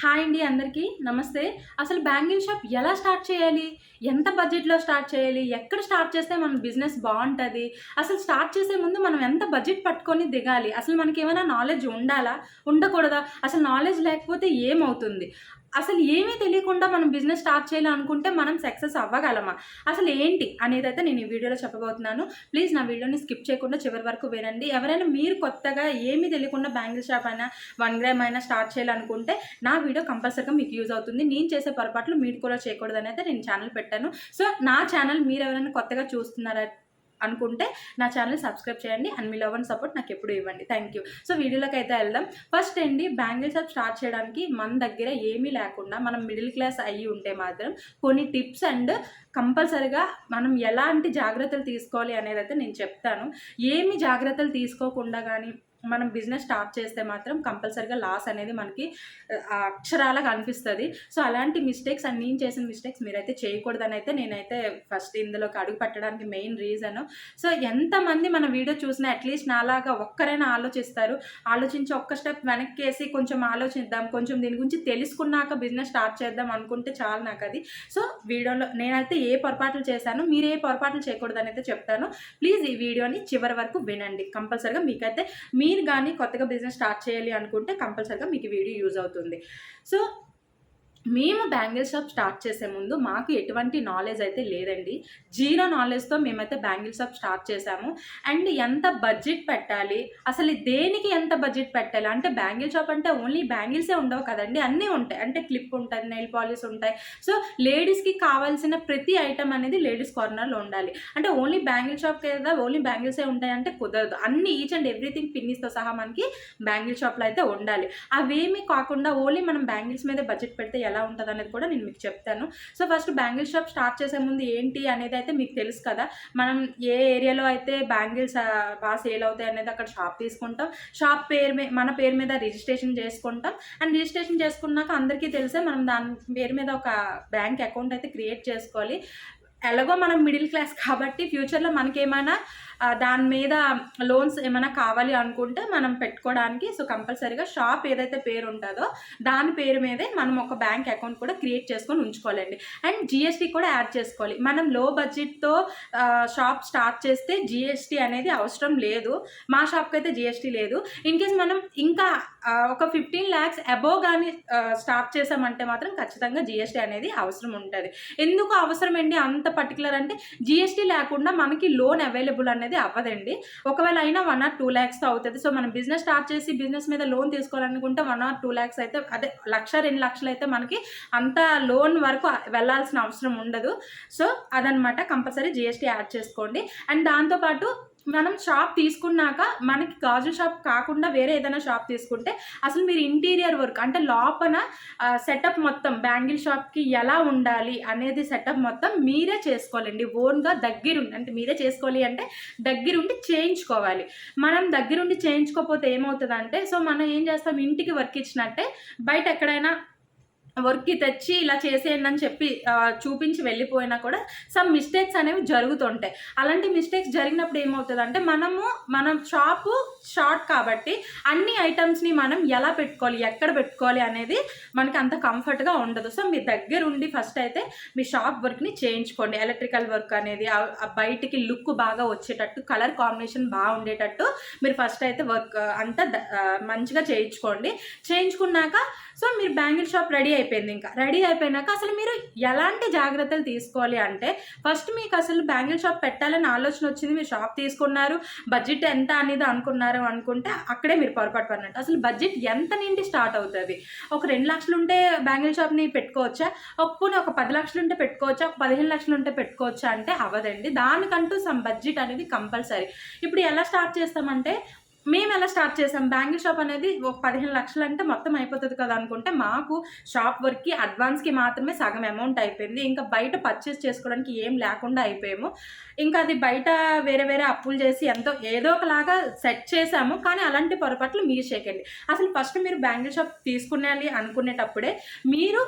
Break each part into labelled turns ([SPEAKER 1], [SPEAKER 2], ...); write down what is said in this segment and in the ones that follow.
[SPEAKER 1] Hi అండి అందరికీ. నమస్తే. అసలు బ్యాంగిల్ షాప్ ఎలా స్టార్ట్ చేయాలి? ఎంత బడ్జెట్లో స్టార్ట్ చేయాలి? ఎక్కడ స్టార్ట్ చేస్తే మన బిజినెస్ బాగుంటుంది? అసలు స్టార్ట్ చేసే ముందు మనం ఎంత బడ్జెట్ పట్టుకొని దిగాలి? అసలు మనకి ఏమైనా నాలెడ్జ్ ఉండాలా? ఉండకూడదా? అసలు నాలెడ్జ్ లేకపోతే ఏమవుతుంది? అసలు ఏమీ తెలియకుండా మనం బిజినెస్ స్టార్ట్ చేయాలనుకుంటే మనం సక్సెస్ అవ్వగలమా? అసలు ఏంటి అనేది అయితే నేను ఈ వీడియోలో చెప్పబోతున్నాను. ప్లీజ్ నా వీడియోని స్కిప్ చేయకుండా చివరి వరకు వినండి. ఎవరైనా మీరు కొత్తగా ఏమీ తెలియకుండా బ్యాంగిల్ షాప్ అయినా వన్ గ్రామ్ అయినా స్టార్ట్ చేయాలనుకుంటే నా వీడియో కంపల్సరీగా మీకు యూజ్ అవుతుంది. నేను చేసే పొరపాట్లు మీరు కూడా చేయకూడదని అయితే నేను ఛానల్ పెట్టాను. సో నా ఛానల్ మీరు ఎవరైనా కొత్తగా చూస్తున్నారా అనుకుంటే నా ఛానల్ సబ్స్క్రైబ్ చేయండి అండ్ మీ లవ్ అండ్ సపోర్ట్ నాకు ఎప్పుడు ఇవ్వండి. థ్యాంక్ యూ సో వీడియోలోకి అయితే వెళ్దాం. ఫస్ట్ అండి బ్యాంగిల్ షాప్ స్టార్ట్ చేయడానికి మన దగ్గర ఏమీ లేకుండా మనం మిడిల్ క్లాస్ అయ్యి ఉంటే మాత్రం కొన్ని టిప్స్ అండ్ కంపల్సరిగా మనం ఎలాంటి జాగ్రత్తలు తీసుకోవాలి అనేది అయితే నేను చెప్తాను. ఏమి జాగ్రత్తలు తీసుకోకుండా కానీ మనం బిజినెస్ స్టార్ట్ చేస్తే మాత్రం కంపల్సరిగా లాస్ అనేది మనకి ఆ, అక్షరాలా కనిపిస్తుంది. సో అలాంటి మిస్టేక్స్ అండ్ నేను చేసిన మిస్టేక్స్ మీరైతే చేయకూడదని అయితే నేనైతే ఫస్ట్ ఇందులోకి అడుగు పెట్టడానికి మెయిన్ రీజన్ సో ఎంతమంది మన వీడియో చూసినా అట్లీస్ట్ నాలాగా ఒక్కరైనా ఆలోచిస్తారు. ఆలోచించి ఒక్క స్టెప్ వెనక్కి వేసి కొంచెం ఆలోచిద్దాం కొంచెం దీని గురించి తెలుసుకున్నాక బిజినెస్ స్టార్ట్ చేద్దాం అనుకుంటే చాలు నాకు అది సో వీడియోలో నేనైతే ఏ పొరపాట్లు చేశాను మీరు ఏ పొరపాట్లు చేయకూడదని అయితే చెప్తాను. ప్లీజ్ ఈ వీడియోని చివరి వరకు వినండి. కంపల్సరిగా మీకైతే మీ మీరు కానీ కొత్తగా బిజినెస్ స్టార్ట్ చేయాలి అనుకుంటే కంపల్సరిగా మీకు వీడియో యూజ్ అవుతుంది. సో మేము బ్యాంగిల్ షాప్ స్టార్ట్ చేసే ముందు మాకు ఎటువంటి నాలెడ్జ్ అయితే లేదండి. జీరో నాలెడ్జ్తో మేమైతే బ్యాంగిల్ షాప్ స్టార్ట్ చేసాము. అండ్ ఎంత బడ్జెట్ పెట్టాలి? అసలు దేనికి ఎంత బడ్జెట్ పెట్టాలి? అంటే బ్యాంగిల్ షాప్ అంటే ఓన్లీ బ్యాంగిల్సే ఉండవు కదండి. అన్నీ ఉంటాయి. అంటే క్లిప్ ఉంటుంది నెయిల్ పాలిష్ ఉంటాయి. సో లేడీస్కి కావాల్సిన ప్రతి ఐటమ్ అనేది లేడీస్ కార్నర్లో ఉండాలి. అంటే ఓన్లీ బ్యాంగిల్ షాప్ కదా ఓన్లీ బ్యాంగిల్సే ఉంటాయి అంటే కుదరదు. అన్ని ఈచ్ అండ్ ఎవ్రీథింగ్ పిన్నిస్తో సహా మనకి బ్యాంగిల్ షాప్లో అయితే ఉండాలి. అవేమీ కాకుండా ఓన్లీ మనం బ్యాంగిల్స్ మీద బడ్జెట్ పెడితే ఎలా ఉంటుంది అనేది కూడా నేను మీకు చెప్తాను. So first bangle shop start చేసే ముందు ఏంటి అనేది అయితే మీకు తెలుసు కదా. మనం ఏ ఏరియాలో అయితే బ్యాంగిల్స్ బాగా సేల్ అవుతాయి అనేది అక్కడ షాప్ తీసుకుంటాం. షాప్ పేరు మీద మన పేరు మీద రిజిస్ట్రేషన్ చేసుకుంటాం. అండ్ రిజిస్ట్రేషన్ చేసుకున్నాక అందరికీ తెలిసే మనం దాని పేరు మీద ఒక బ్యాంక్ అకౌంట్ అయితే క్రియేట్ చేసుకోవాలి. ఎలాగో మనం మిడిల్ క్లాస్ కాబట్టి ఫ్యూచర్లో మనకేమైనా దాని మీద లోన్స్ ఏమైనా కావాలి అనుకుంటే మనం పెట్టుకోవడానికి సో కంపల్సరీగా షాప్ ఏదైతే పేరు ఉంటుందో దాని పేరు మీదే మనం ఒక బ్యాంక్ అకౌంట్ కూడా క్రియేట్ చేసుకొని ఉంచుకోవాలండి. అండ్ జిఎస్టీ కూడా యాడ్ చేసుకోవాలి. మనం లో బడ్జెట్తో షాప్ స్టార్ట్ చేస్తే జిఎస్టీ అనేది అవసరం లేదు. మా షాప్కి అయితే జిఎస్టీ లేదు. ఇన్ కేస్ మనం ఇంకా ఒక ఫిఫ్టీన్ ల్యాక్స్ అబోవ్ కానీ స్టార్ట్ చేసామంటే మాత్రం ఖచ్చితంగా జిఎస్టీ అనేది అవసరం ఉంటుంది. ఎందుకు అవసరం అండి అంత పర్టికులర్ అంటే జిఎస్టీ లేకుండా మనకి లోన్ అవైలబుల్ అనేది అవ్వదండి. ఒకవేళ అయినా వన్ ఆర్ టూ ల్యాక్స్తో అవుతుంది. సో మనం బిజినెస్ స్టార్ట్ చేసి బిజినెస్ మీద లోన్ తీసుకోవాలనుకుంటే వన్ ఆర్ టూ ల్యాక్స్ అయితే అదే లక్ష రెండు లక్షలు అయితే మనకి అంత లోన్ వరకు వెళ్ళాల్సిన అవసరం ఉండదు. సో అదనమాట కంపల్సరీ జిఎస్టీ యాడ్ చేసుకోండి. అండ్ దాంతోపాటు మనం షాప్ తీసుకున్నాక మనకి గాజు షాప్ కాకుండా వేరే ఏదైనా షాప్ తీసుకుంటే అసలు మీరు ఇంటీరియర్ వర్క్ అంటే లోపల సెటప్ మొత్తం బ్యాంగిల్ షాప్కి ఎలా ఉండాలి అనేది సెటప్ మొత్తం మీరే చేసుకోవాలండి. ఓన్గా దగ్గరుండి అంటే మీరే చేసుకోవాలి అంటే దగ్గరుండి చేయించుకోవాలి. మనం దగ్గరుండి చేయించుకోకపోతే ఏమవుతుందంటే సో మనం ఏం చేస్తాం ఇంటికి వర్క్ ఇచ్చినట్టే బయట ఎక్కడైనా వర్క్కి తెచ్చి ఇలా చేసేయండి అని చెప్పి చూపించి వెళ్ళిపోయినా కూడా సమ్ మిస్టేక్స్ అనేవి జరుగుతుంటాయి. అలాంటి మిస్టేక్స్ జరిగినప్పుడు ఏమవుతుందంటే మనము మనం షాపు షార్ట్ కాబట్టి అన్ని ఐటమ్స్ని మనం ఎలా పెట్టుకోవాలి ఎక్కడ పెట్టుకోవాలి అనేది మనకి అంత కంఫర్ట్గా ఉండదు. సో మీ దగ్గర ఉండి ఫస్ట్ అయితే మీ షాప్ వర్క్ని చేయించుకోండి. ఎలక్ట్రికల్ వర్క్ అనేది బయటికి లుక్ బాగా వచ్చేటట్టు కలర్ కాంబినేషన్ బాగా ఉండేటట్టు మీరు ఫస్ట్ అయితే వర్క్ అంతా మంచిగా చేయించుకోండి. చేయించుకున్నాక సో మీరు బ్యాంగిల్ షాప్ రెడీ అయిపోయింది అయిపోయింది ఇంకా. రెడీ అయిపోయినాక అసలు మీరు ఎలాంటి జాగ్రత్తలు తీసుకోవాలి అంటే ఫస్ట్ మీకు అసలు బ్యాంగిల్ షాప్ పెట్టాలని ఆలోచన వచ్చింది మీరు షాప్ తీసుకున్నారు బడ్జెట్ ఎంత అనేది అనుకున్నారు అనుకుంటే అక్కడే మీరు పొరపాటు పడినట్టు. అసలు బడ్జెట్ ఎంత నుండి స్టార్ట్ అవుతుంది? ఒక రెండు లక్షలు ఉంటే బ్యాంగిల్ షాప్ని పెట్టుకోవచ్చా? ఒప్పుని ఒక పది లక్షలు ఉంటే పెట్టుకోవచ్చా? ఒక పదిహేను లక్షలు ఉంటే పెట్టుకోవచ్చా? అంటే అవ్వదండి. దానికంటూ సమ్ బడ్జెట్ అనేది కంపల్సరీ. ఇప్పుడు ఎలా స్టార్ట్ చేస్తామంటే మేము ఎలా స్టార్ట్ చేసాం? బ్యాంగిల్ షాప్ అనేది ఒక పదిహేను లక్షలు అంటే మొత్తం అయిపోతుంది కదా అనుకుంటే మాకు షాప్ వర్క్కి అడ్వాన్స్కి మాత్రమే సగం అమౌంట్ అయిపోయింది. ఇంకా బయట పర్చేస్ చేసుకోవడానికి ఏం లేకుండా అయిపోయాము. ఇంకా అది బయట వేరే వేరే అప్పులు చేసి ఎంతో ఏదో ఒకలాగా సెట్ చేసాము. కానీ అలాంటి పొరపాట్లు మీరు చేయకండి. అసలు ఫస్ట్ మీరు బ్యాంగిల్ షాప్ తీసుకునేయాలి అనుకునేటప్పుడే మీరు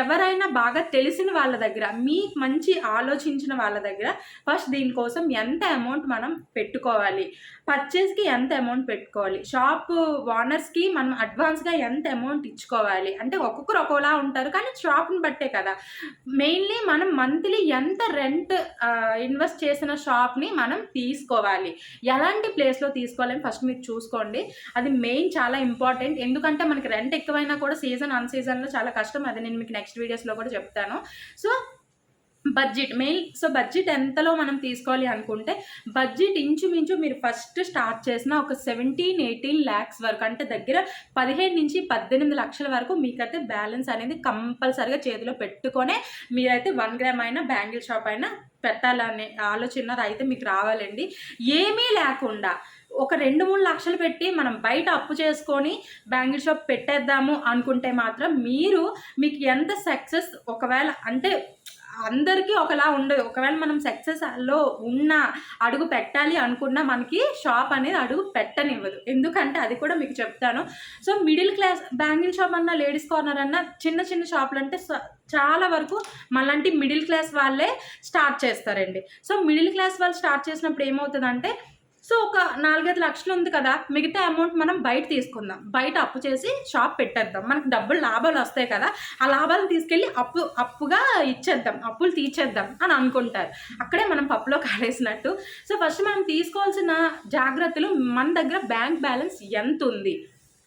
[SPEAKER 1] ఎవరైనా బాగా తెలిసిన వాళ్ళ దగ్గర మీకు మంచి ఆలోచించిన వాళ్ళ దగ్గర ఫస్ట్ దీనికోసం ఎంత అమౌంట్ మనం పెట్టుకోవాలి? పర్చేస్కి ఎంత అమౌంట్ పెట్టుకోవాలి? షాప్ ఓనర్స్కి మనం అడ్వాన్స్గా ఎంత అమౌంట్ ఇచ్చుకోవాలి? అంటే ఒక్కొక్కరు ఒక్కోలా ఉంటారు కానీ షాప్ని బట్టే కదా. మెయిన్లీ మనం మంత్లీ ఎంత రెంట్ ఇన్వెస్ట్ చేసిన షాప్ని మనం తీసుకోవాలి. ఎలాంటి ప్లేస్లో తీసుకోవాలని ఫస్ట్ మీరు చూసుకోండి. అది మెయిన్ చాలా ఇంపార్టెంట్ ఎందుకంటే మనకి రెంట్ ఎక్కువైనా కూడా సీజన్ అన్ సీజన్లో చాలా కష్టం. అది నేను మీకు నెక్స్ట్ వీడియోస్లో కూడా చెప్తాను. So budget main so budget ఎంతలో మనం తీసుకోవాలి అనుకుంటే బడ్జెట్ ఇంచుమించు మీరు ఫస్ట్ స్టార్ట్ చేసిన ఒక సెవెంటీన్ ఎయిటీన్ ల్యాక్స్ వరకు అంటే దగ్గర పదిహేను నుంచి పద్దెనిమిది లక్షల వరకు మీకైతే బ్యాలెన్స్ అనేది కంపల్సరిగా చేతిలో పెట్టుకొనే మీరైతే వన్ గ్రామ్ అయినా బ్యాంగిల్ షాప్ అయినా పెట్టాలనే ఆలోచన అయితే మీకు రావాలండి. ఏమీ లేకుండా ఒక రెండు మూడు లక్షలు పెట్టి మనం బయట అప్పు చేసుకొని బ్యాంగిల్ షాప్ పెట్టేద్దాము అనుకుంటే మాత్రం మీరు మీకు ఎంత సక్సెస్ ఒకవేళ అంటే అందరికీ ఒకలా ఉండదు ఒకవేళ మనం సక్సెస్లో ఉన్న అడుగు పెట్టాలి అనుకున్నా మనకి షాప్ అనేది అడుగు పెట్టనివ్వదు. ఎందుకంటే అది కూడా మీకు చెప్తాను. So middle class bangle shop అన్న లేడీస్ కార్నర్ అన్న చిన్న చిన్న షాపులు అంటే చాలా వరకు మళ్ళంటి మిడిల్ క్లాస్ వాళ్ళే స్టార్ట్ చేస్తారండి. సో మిడిల్ క్లాస్ వాళ్ళు స్టార్ట్ చేసినప్పుడు ఏమవుతుందంటే సో ఒక నాలుగైదు లక్షలు ఉంది కదా మిగతా అమౌంట్ మనం బయట తీసుకుందాం. బయట అప్పు చేసి షాప్ పెట్టేద్దాం. మనకు డబ్బులు లాభాలు వస్తాయి కదా ఆ లాభాలు తీసుకెళ్ళి అప్పు అప్పుగా ఇచ్చేద్దాం అప్పులు తీర్చేద్దాం అని అనుకుంటారు. అక్కడే మనం పప్పులో కాలేసినట్టు. సో ఫస్ట్ మనం తీసుకోవాల్సిన జాగ్రత్తలు మన దగ్గర బ్యాంక్ బ్యాలెన్స్ ఎంత ఉంది?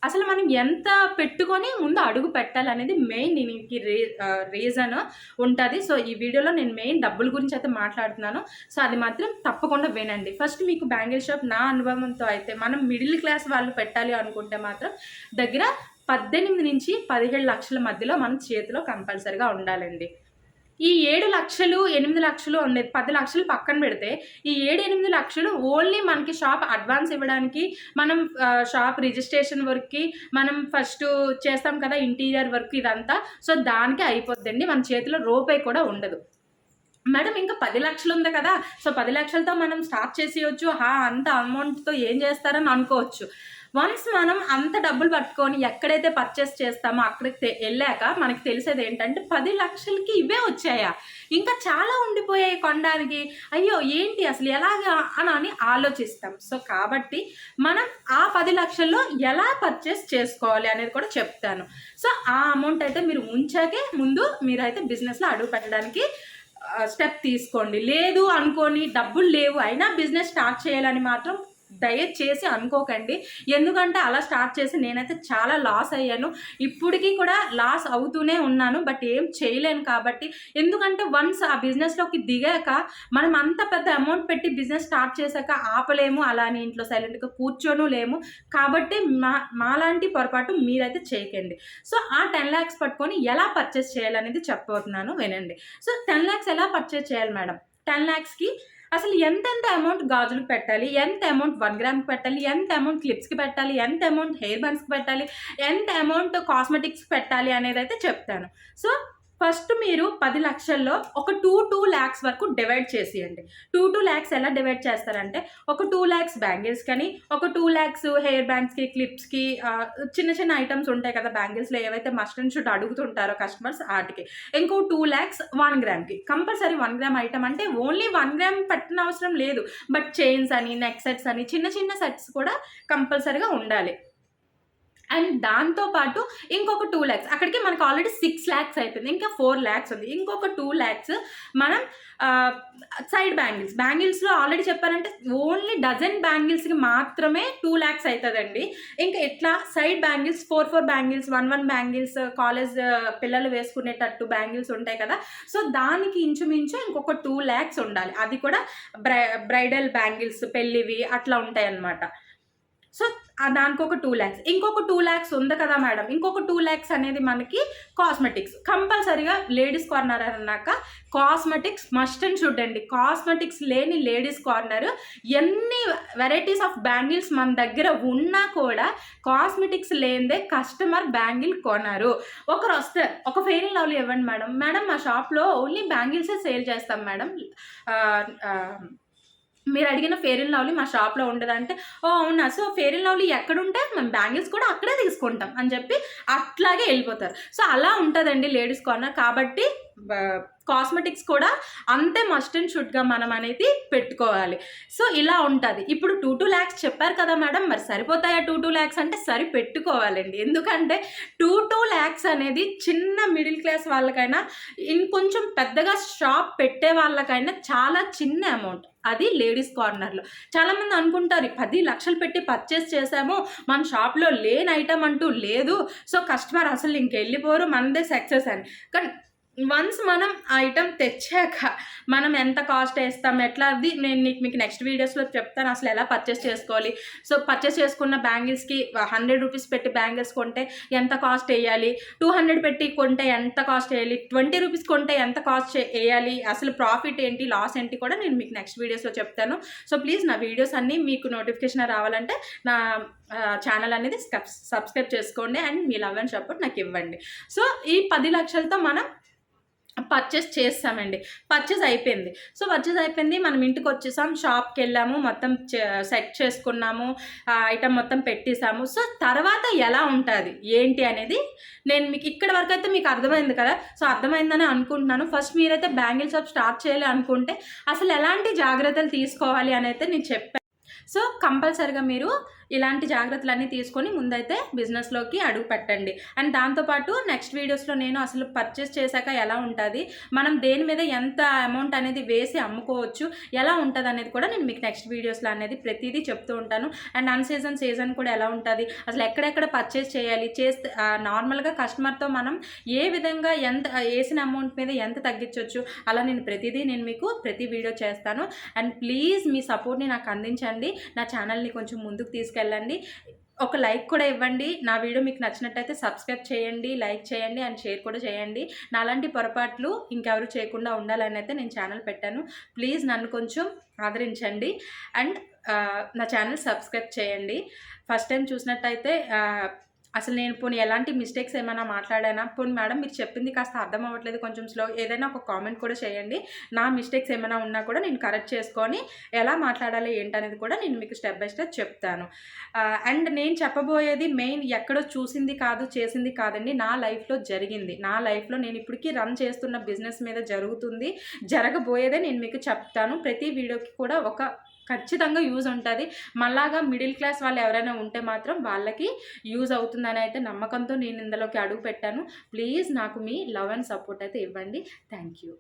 [SPEAKER 1] అసలు మనం ఎంత పెట్టుకొని ముందు అడుగు పెట్టాలనేది మెయిన్ దీనికి రీ రీజన్ ఉంటుంది. సో ఈ వీడియోలో నేను మెయిన్ డబ్బుల గురించి అయితే మాట్లాడుతున్నాను. సో అది మాత్రం తప్పకుండా వినండి. ఫస్ట్ మీకు బ్యాంగిల్ షాప్ నా అనుభవంతో అయితే మనం మిడిల్ క్లాస్ వాళ్ళు పెట్టాలి అనుకుంటే మాత్రం దగ్గర పద్దెనిమిది నుంచి పదిహేడు లక్షల మధ్యలో మన చేతిలో కంపల్సరిగా ఉండాలండి. ఈ ఏడు లక్షలు ఎనిమిది లక్షలు ఉండేది పది లక్షలు పక్కన పెడితే ఈ ఏడు ఎనిమిది లక్షలు ఓన్లీ మనకి షాప్ అడ్వాన్స్ ఇవ్వడానికి మనం షాప్ రిజిస్ట్రేషన్ వర్క్కి మనం ఫస్ట్ చేస్తాం కదా ఇంటీరియర్ వర్క్ ఇదంతా. సో దానికి అయిపోద్దండి. మన చేతిలో రూపాయి కూడా ఉండదు. మేడం ఇంకా పది లక్షలు ఉంది కదా. సో పది లక్షలతో మనం స్టార్ట్ చేసేయచ్చు. హా అంత అమౌంట్తో ఏం చేస్తారని అనుకోవచ్చు. వన్స్ మనం అంత డబ్బులు పట్టుకొని ఎక్కడైతే పర్చేస్ చేస్తామో అక్కడికి వెళ్ళాక మనకి తెలిసేది ఏంటంటే పది లక్షలకి ఇవే వచ్చాయా? ఇంకా చాలా ఉండిపోయాయి కొనడానికి. అయ్యో ఏంటి అసలు ఎలాగా అని అని ఆలోచిస్తాం. సో కాబట్టి మనం ఆ పది లక్షల్లో ఎలా పర్చేస్ చేసుకోవాలి అనేది కూడా చెప్తాను. సో ఆ అమౌంట్ అయితే మీరు ఉంచాకే ముందు మీరైతే బిజినెస్లో అడుగు పెట్టడానికి స్టెప్ తీసుకోండి. లేదు అనుకోని డబ్బులు లేవు. అయినా బిజినెస్ స్టార్ట్ చేయాలని మాత్రం దయచేసి అనుకోకండి. ఎందుకంటే అలా స్టార్ట్ చేసి నేనైతే చాలా లాస్ అయ్యాను. ఇప్పటికీ కూడా లాస్ అవుతూనే ఉన్నాను. బట్ ఏం చేయలేను కాబట్టి. ఎందుకంటే వన్స్ ఆ బిజినెస్లోకి దిగాక మనం అంత పెద్ద అమౌంట్ పెట్టి బిజినెస్ స్టార్ట్ చేశాక ఆపలేము. అలా అని ఇంట్లో సైలెంట్గా కూర్చోను లేము. కాబట్టి మా మాలాంటి పొరపాటు మీరైతే చేయకండి. సో ఆ టెన్ ల్యాక్స్ పట్టుకొని ఎలా పర్చేస్ చేయాలనేది చెప్పబోతున్నాను వినండి. సో టెన్ ల్యాక్స్ ఎలా పర్చేస్ చేయాలి మేడం? టెన్ ల్యాక్స్కి అసలు ఎంతెంత అమౌంట్ గాజులకు పెట్టాలి? ఎంత అమౌంట్ వన్ గ్రామ్కి పెట్టాలి? ఎంత అమౌంట్ క్లిప్స్కి పెట్టాలి? ఎంత అమౌంట్ హెయిర్ బన్స్కి పెట్టాలి? ఎంత అమౌంట్ కాస్మెటిక్స్ పెట్టాలి అనేది అయితే చెప్తాను. సో ఫస్ట్ మీరు పది లక్షల్లో ఒక టూ టూ ల్యాక్స్ వరకు డివైడ్ చేసేయండి. టూ టూ ల్యాక్స్ ఎలా డివైడ్ చేస్తారంటే ఒక టూ ల్యాక్స్ బ్యాంగిల్స్ కానీ ఒక టూ ల్యాక్స్ హెయిర్ బ్యాండ్స్కి క్లిప్స్కి చిన్న చిన్న ఐటమ్స్ ఉంటాయి కదా బ్యాంగిల్స్లో ఏవైతే మస్ట్ అండ్ షుడ్ అడుగుతుంటారో కస్టమర్స్ వాటికి. ఇంకో టూ ల్యాక్స్ వన్ గ్రామ్కి కంపల్సరీ వన్ గ్రామ్ ఐటమ్ అంటే ఓన్లీ వన్ గ్రామ్ పెట్టిన అవసరం లేదు. బట్ చైన్స్ అని నెక్ సెట్స్ అని చిన్న చిన్న సెట్స్ కూడా కంపల్సరీగా ఉండాలి. అండ్ దాంతోపాటు ఇంకొక టూ ల్యాక్స్ అక్కడికి మనకు ఆల్రెడీ సిక్స్ ల్యాక్స్ అయిపోయింది. ఇంకా ఫోర్ ల్యాక్స్ ఉంది. ఇంకొక టూ ల్యాక్స్ మనం సైడ్ బ్యాంగిల్స్ బ్యాంగిల్స్లో ఆల్రెడీ చెప్పారంటే ఓన్లీ డజన్ బ్యాంగిల్స్కి మాత్రమే టూ ల్యాక్స్ అవుతుందండి ఇంకా ఎట్లా? Side bangles four four bangles one one bangles college పిల్లలు వేసుకునేటట్టు బ్యాంగిల్స్ ఉంటాయి కదా. సో దానికి ఇంచుమించు ఇంకొక టూ ల్యాక్స్ ఉండాలి. అది కూడా బ్రై బ్రైడల్ బ్యాంగిల్స్ పెళ్ళివి అట్లా ఉంటాయి అన్నమాట సో దానికి ఒక టూ ల్యాక్స్ ఇంకొక టూ ల్యాక్స్ ఉంది కదా మేడం. ఇంకొక టూ ల్యాక్స్ అనేది మనకి కాస్మెటిక్స్ కంపల్సరీగా లేడీస్ కార్నర్ అన్నాక కాస్మెటిక్స్ మస్ట్ అండ్ షుడ్ అండి. కాస్మెటిక్స్ లేని లేడీస్ కార్నర్ ఎన్ని వెరైటీస్ ఆఫ్ బ్యాంగిల్స్ మన దగ్గర ఉన్నా కూడా కాస్మెటిక్స్ లేనిదే కస్టమర్ బ్యాంగిల్ కొనరు. ఒకరు వస్తే ఒక ఫెయిల్ అండ్ లవ్లీ ఇవ్వండి మేడం. మేడం మా షాప్లో ఓన్లీ బ్యాంగిల్సే సేల్ చేస్తాం మేడం. మీరు అడిగిన ఫెయిర్ అండ్ లవ్లీ మా షాప్లో ఉండదంటే ఓ అవునా? సో ఫెయిర్ అండ్ లవ్లీ ఎక్కడుంటే మేము బ్యాంగిల్స్ కూడా అక్కడే తీసుకుంటాం అని చెప్పి అట్లాగే వెళ్ళిపోతారు. సో అలా ఉంటుందండి లేడీస్ కార్నర్. కాబట్టి కాస్మెటిక్స్ కూడా అంతే మస్ట్ అండ్ షుడ్గా మనం అనేది పెట్టుకోవాలి. సో ఇలా ఉంటుంది. ఇప్పుడు టూ టూ ల్యాక్స్ చెప్పారు కదా మేడం మరి సరిపోతాయా టూ టూ ల్యాక్స్ అంటే సరి పెట్టుకోవాలండి. ఎందుకంటే టూ టూ ల్యాక్స్ అనేది చిన్న మిడిల్ క్లాస్ వాళ్ళకైనా ఇంకొంచెం పెద్దగా షాప్ పెట్టే వాళ్ళకైనా చాలా చిన్న అమౌంట్. అది లేడీస్ కార్నర్లో. చాలామంది అనుకుంటారు పది లక్షలు పెట్టి పర్చేస్ చేసాము మన షాప్లో లేని ఐటమ్ అంటూ లేదు సో కస్టమర్ అసలు ఇంకెళ్ళిపోరు మనదే సక్సెస్ అని. కానీ వన్స్ మనం ఆ ఐటమ్ తెచ్చాక మనం ఎంత కాస్ట్ వేస్తాం ఎట్లా అది నేను నీకు మీకు నెక్స్ట్ వీడియోస్లో చెప్తాను అసలు ఎలా పర్చేస్ చేసుకోవాలి. సో పర్చేస్ చేసుకున్న బ్యాంగిల్స్కి హండ్రెడ్ రూపీస్ పెట్టి బ్యాంగిల్స్ కొంటే ఎంత కాస్ట్ వేయాలి? టూ హండ్రెడ్ పెట్టి కొంటే ఎంత కాస్ట్ వేయాలి? ట్వంటీ రూపీస్ కొంటే ఎంత కాస్ట్ వేయాలి? అసలు ప్రాఫిట్ ఏంటి లాస్ ఏంటి కూడా నేను మీకు నెక్స్ట్ వీడియోస్లో చెప్తాను. సో ప్లీజ్ నా వీడియోస్ అన్నీ మీకు నోటిఫికేషన్ రావాలంటే నా ఛానల్ అనేది సబ్స్క్రైబ్ చేసుకోండి అండ్ మీ లవ్ అండ్ సపోర్ట్ నాకు ఇవ్వండి. సో ఈ పది లక్షలతో మనం పర్చేస్ చేస్తామండి. పర్చేస్ అయిపోయింది. సో పర్చేస్ అయిపోయింది. మనం ఇంటికి వచ్చేసాం షాప్కి వెళ్ళాము మొత్తం సెట్ చేసుకున్నాము ఐటమ్ మొత్తం పెట్టేసాము. సో తర్వాత ఎలా ఉంటుంది? ఏంటి అనేది నేను మీకు ఇక్కడ వరకు అయితే మీకు అర్థమైంది కదా? సో అర్థమైందని అనుకుంటున్నాను. ఫస్ట్ మీరైతే బ్యాంగిల్ షాప్ స్టార్ట్ చేయాలి అనుకుంటే అసలు ఎలాంటి జాగ్రత్తలు తీసుకోవాలి అని అయితే నేను చెప్పాను. సో కంపల్సరిగా మీరు ఇలాంటి జాగ్రత్తలన్నీ తీసుకొని ముందైతే బిజినెస్లోకి అడుగు పెట్టండి. అండ్ దాంతోపాటు నెక్స్ట్ వీడియోస్లో నేను అసలు పర్చేస్ చేశాక ఎలా ఉంటుంది మనం దేని మీద ఎంత అమౌంట్ అనేది వేసి అమ్ముకోవచ్చు ఎలా ఉంటుంది అనేది కూడా నేను మీకు నెక్స్ట్ వీడియోస్లో అనేది ప్రతిదీ చెప్తూ ఉంటాను. అండ్ అన్ సీజన్ సీజన్ కూడా ఎలా ఉంటుంది అసలు ఎక్కడెక్కడ పర్చేస్ చేయాలి చేస్తే నార్మల్గా కస్టమర్తో మనం ఏ విధంగా ఎంత వేసిన అమౌంట్ మీద ఎంత తగ్గించవచ్చు అలా నేను ప్రతిదీ నేను మీకు ప్రతి వీడియో చేస్తాను. అండ్ ప్లీజ్ మీ సపోర్ట్ని నాకు అందించండి. నా ఛానల్ని కొంచెం ముందుకు తీసుకెళ్ళి తీసుకెళ్ళండి ఒక లైక్ కూడా ఇవ్వండి. నా వీడియో మీకు నచ్చినట్టయితే సబ్స్క్రైబ్ చేయండి లైక్ చేయండి అండ్ షేర్ కూడా చేయండి. నాలాంటి పొరపాట్లు ఇంకెవరు చేయకుండా ఉండాలని అయితే నేను ఛానల్ పెట్టాను. ప్లీజ్ నన్ను కొంచెం ఆదరించండి అండ్ నా ఛానల్ సబ్స్క్రైబ్ చేయండి. ఫస్ట్ టైం చూసినట్టయితే అసలు నేను పోనీ ఎలాంటి మిస్టేక్స్ ఏమైనా మాట్లాడానా? పోనీ మేడం మీరు చెప్పింది కాస్త అర్థం అవ్వట్లేదు కొంచెం స్లో ఏదైనా ఒక కామెంట్ కూడా చేయండి. నా మిస్టేక్స్ ఏమైనా ఉన్నా కూడా నేను కరెక్ట్ చేసుకొని ఎలా మాట్లాడాలి ఏంటనేది కూడా నేను మీకు స్టెప్ బై స్టెప్ చెప్తాను. అండ్ నేను చెప్పబోయేది మెయిన్ ఎక్కడో చూసింది కాదు చేసింది కాదండి నా లైఫ్లో జరిగింది. నా లైఫ్లో నేను ఇప్పటికీ రన్ చేస్తున్న బిజినెస్ మీద జరుగుతుంది. జరగబోయేదే నేను మీకు చెప్తాను. ప్రతి వీడియోకి కూడా ఒక ఖచ్చితంగా యూజ్ ఉంటుంది. మళ్ళాగా మిడిల్ క్లాస్ వాళ్ళు ఎవరైనా ఉంటే మాత్రం వాళ్ళకి యూజ్ అవుతుందని అయితే నమ్మకంతో నేను ఇందులోకి అడుగు పెట్టాను. ప్లీజ్ నాకు మీ లవ్ అండ్ సపోర్ట్ అయితే ఇవ్వండి. Thank you.